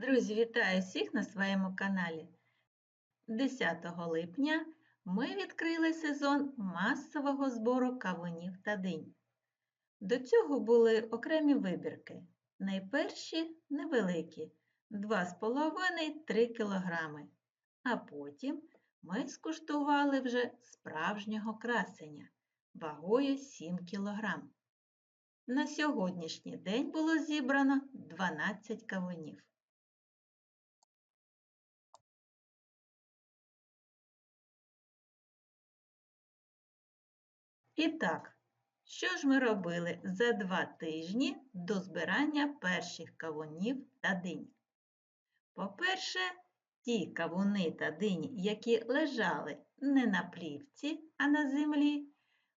Друзі, вітаю всіх на своєму каналі. 10 липня ми відкрили сезон масового збору кавунів та динь. До цього були окремі вибірки. Найперші невеликі 2,5-3 кг. А потім ми скуштували вже справжнього красення вагою 7 кг. На сьогоднішній день було зібрано 12 кавунів. І так, що ж ми робили за два тижні до збирання перших кавунів та динь? По-перше, ті кавуни та дині, які лежали не на плівці, а на землі,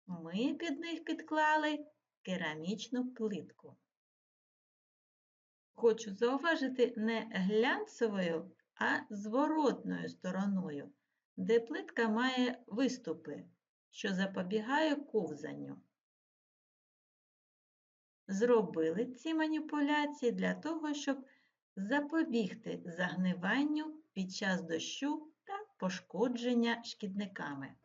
ми під них підклали керамічну плитку. Хочу зауважити не глянцевою, а зворотною стороною, де плитка має виступи що запобігає ковзанню. Зробили ці маніпуляції для того, щоб запобігти загниванню під час дощу та пошкодження шкідниками.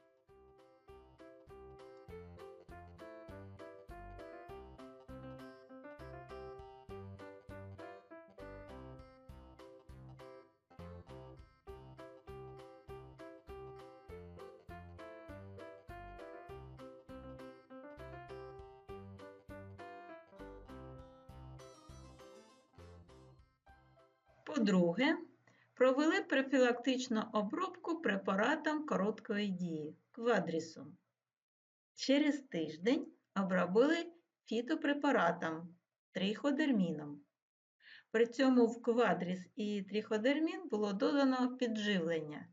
По-друге, провели профілактичну обробку препаратом короткої дії квадрісом. Через тиждень обробили фітопрепаратом триходерміном. При цьому в квадріс і триходермін було додано підживлення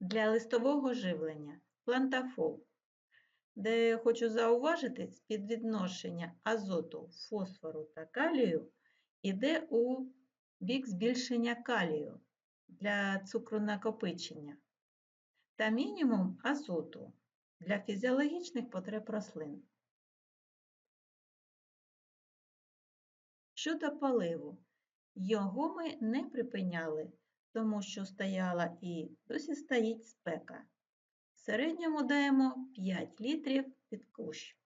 для листового живлення плантафол, де хочу зауважити, співвідношення азоту, фосфору та калію йде у бік збільшення калію для цукронакопичення та мінімум азоту для фізіологічних потреб рослин. Щодо поливу, його ми не припиняли, тому що стояла і досі стоїть спека. В середньому даємо 5 літрів під кущ.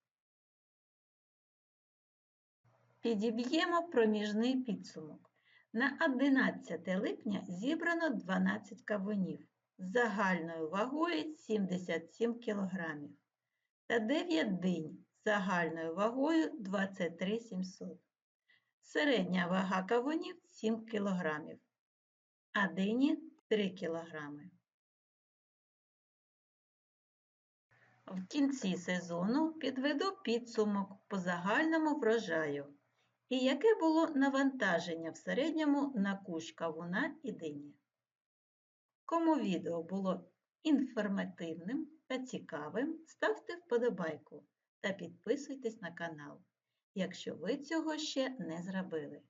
Підіб'ємо проміжний підсумок. На 11 липня зібрано 12 кавунів з загальною вагою 77 кг та 9 динь з загальною вагою 23 700. Середня вага кавунів 7 кг, а дині 3 кг. В кінці сезону підведу підсумок по загальному врожаю і яке було навантаження в середньому на кущ кавуна і дині. Кому відео було інформативним та цікавим, ставте вподобайку та підписуйтесь на канал, якщо ви цього ще не зробили.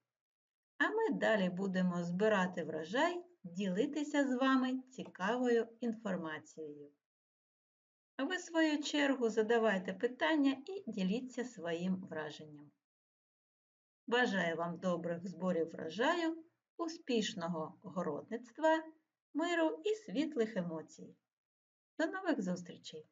А ми далі будемо збирати врожай, ділитися з вами цікавою інформацією. Ви, в свою чергу, задавайте питання і діліться своїм враженням. Бажаю вам добрих зборів врожаю, успішного городництва, миру і світлих емоцій. До нових зустрічей!